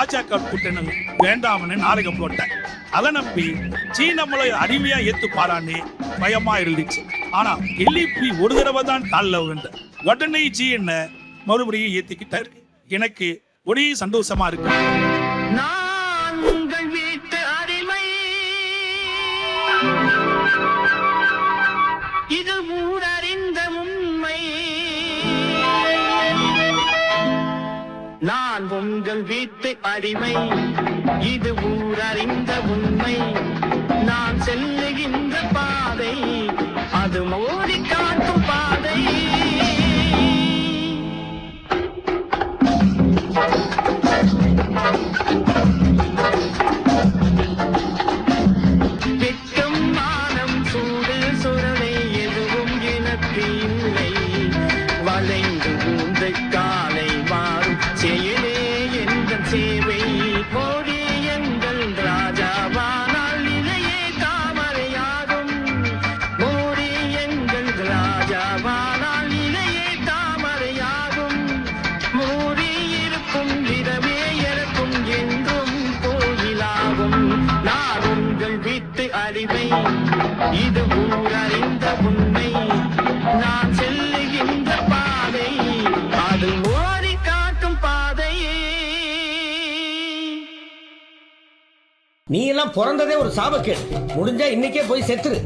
பாஜக கூட்டணி வேண்டாம்னு நாடகம் போட்டேன். அதை நம்பி சீன மலை அடிமையா ஏத்து பாரான்னு பயமா இருந்துச்சு. ஆனா எல்லிப்பி ஒரு தடவை தான் காலில் விழுந்த உடனே ஜி என்ன மறுபடியும் ஏத்திக்கிட்டாரு. எனக்கு ஒரே சந்தோஷமா இருக்கு. இது ஊரறிந்த நான் உங்கள் வீட்டு அடிமை. இது ஊரறிந்த உண்மை. நான் செல்லுகின்ற பாதை. அது சேவை. மோடி எங்கள் ராஜாவானால் இதையே தாமரையாகும். மோடி எங்கள் ராஜாவானால் இதையே தாமரையாகும். மூடி இருக்கும் இடமே எனக்கும் என்றும் கோயிலாகும். நான் உங்கள் வீட்டு இது நீ எல்லாம் பிறந்ததே ஒரு சாபக்கேடு. முடிஞ்சா இன்னைக்கே போய் செத்துரு.